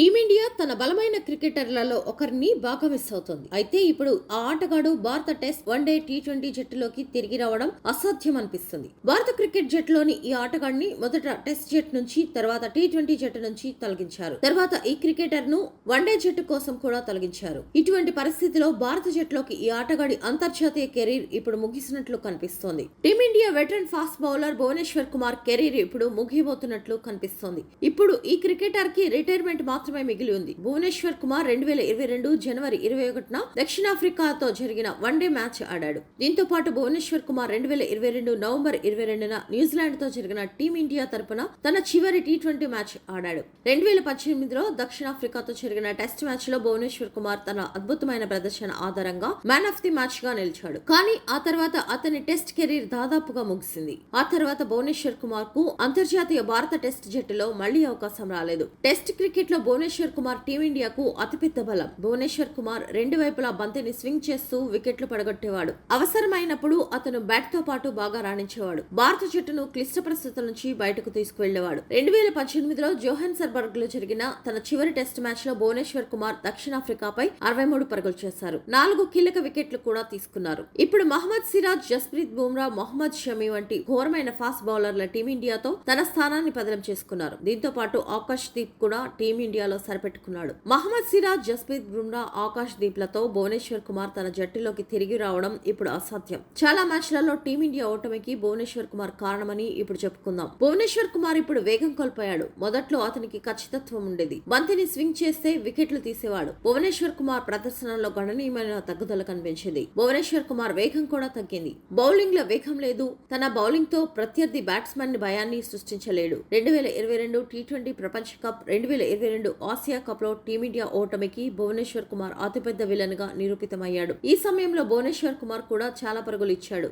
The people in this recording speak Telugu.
టీమిండియా తన బలమైన క్రికెటర్లలో ఒకరిని బాగా మిస్ అవుతోంది. అయితే ఇప్పుడు ఆ ఆటగాడు భారత టెస్ట్ వన్డే టీ ట్వంటీ జట్టులోకి తిరిగి రావడం అసాధ్యం అనిపిస్తుంది. భారత క్రికెట్ జట్టులోని ఈ ఆటగాడిని మొదట టెస్ట్ జట్టు నుంచి తర్వాత టీ ట్వంటీ జట్టు నుంచి తొలగించారు. తర్వాత ఈ క్రికెటర్ను వన్డే జట్టు కోసం కూడా తొలగించారు. ఇటువంటి పరిస్థితిలో భారత జట్టులోకి ఈ ఆటగాడి అంతర్జాతీయ కెరీర్ ఇప్పుడు ముగిసినట్లు కనిపిస్తోంది. Team India veteran fast bowler Bhuvneshwar Kumar career ఇప్పుడు ముగియబోతున్నట్లు కనిపిస్తోంది. ఇప్పుడు ఈ క్రికెటర్కి రిటైర్మెంట్ మాత్రమే మిగిలి ఉంది భువనేశ్వర్ కుమార్ రెండు వేల ఇరవై రెండు జనవరి ఇరవై ఒకటిన దక్షిణాఫ్రికాతో జరిగిన వన్డే మ్యాచ్ ఆడాడు. దీంతో పాటు భువనేశ్వర్ కుమార్ రెండు వేల ఇరవై రెండు నవంబర్ ఇరవై రెండున న్యూజిలాండ్తో జరిగిన టీమిండియా తరపున తన చివరి టీ ట్వంటీ మ్యాచ్ ఆడాడు. రెండు వేల పద్దెనిమిదిలో దక్షిణాఫ్రికాతో జరిగిన టెస్ట్ మ్యాచ్లో భువనేశ్వర్ కుమార్ తన అద్భుతమైన ప్రదర్శన ఆధారంగా మ్యాన్ ఆఫ్ ది మ్యాచ్గా నిలిచాడు. కానీ ఆ తర్వాత అతని టెస్ట్ కెరీర్ దాదాపుగా ముగిసింది. ఆ తర్వాత భువనేశ్వర్ కుమార్కు అంతర్జాతీయ భారత టెస్ట్ జట్టులో మళ్ళీ అవకాశం రాలేదు. టెస్ట్ క్రికెట్లో భువనేశ్వర్ కుమార్ టీమిండియాకు అతిపెద్ద బలం. భువనేశ్వర్ కుమార్ రెండు వైపులా బంతిని స్వింగ్ చేస్తూ వికెట్లు పడగొట్టేవాడు. అవసరమైనప్పుడు అతను బ్యాట్తో పాటు బాగా రాణించేవాడు. భారత జట్టును క్లిష్ట పరిస్థితుల నుంచి బయటకు తీసుకువెళ్ళేవాడు రెండు వేల పద్దెనిమిదిలో జోహన్సర్బర్గ్లో జరిగిన తన చివరి టెస్ట్ మ్యాచ్లో భువనేశ్వర్ కుమార్ దక్షిణాఫ్రికాపై అరవై మూడు పరుగులు చేశారు. నాలుగు కీలక వికెట్లు కూడా తీసుకున్నారు. ఇప్పుడు మహమ్మద్ సిరాజ్ జస్ప్రీత్ బుమ్రా మొహమ్మద్ షమి వంటి ఘోరమైన ఫాస్ట్ బౌలర్ల టీమిండియాతో తన స్థానాన్ని పదలం చేసుకున్నారు. దీంతో పాటు ఆకాష్ దీప్ కూడా టీమిండియాలో సరిపెట్టుకున్నాడు మహమ్మద్ సిరాజ్ జస్ప్రీత్ బుమ్రా ఆకాష్ దీప్లతో భువనేశ్వర్ కుమార్ తన జట్టులోకి తిరిగి రావడం ఇప్పుడు అసాధ్యం. చాలా మ్యాచ్లలో టీమిండియా ఓటమికి భువనేశ్వర్ కుమార్ కారణమని ఇప్పుడు చెప్పుకుందాం. భువనేశ్వర్ కుమార్ ఇప్పుడు వేగం కోల్పోయాడు. మొదట్లో అతనికి ఖచ్చితత్వం ఉండేది. బంతిని స్వింగ్ చేస్తే వికెట్లు తీసేవాడు. భువనేశ్వర్ కుమార్ ప్రదర్శనలో గణనీయమైన తగ్గుదల కనిపించింది. భువనేశ్వర్ కుమార్ వేగం కూడా తగ్గింది. బౌలింగ్లో వేగం లేదు. తన బౌలింగ్తో ప్రత్యర్థి బ్యాట్స్మెన్ భయాన్ని సృష్టించలేడు. రెండు వేల ఇరవై రెండు టీ ట్వంటీ ప్రపంచ కప్ రెండు వేల ఇరవై రెండు ఆసియా కప్లో టీమిండియా ఓటమికి భువనేశ్వర్ కుమార్ అతిపెద్ద విలన్గా నిరూపితమయ్యాడు. ఈ సమయంలో భువనేశ్వర్ కుమార్ కూడా చాలా పరుగులు ఇచ్చాడు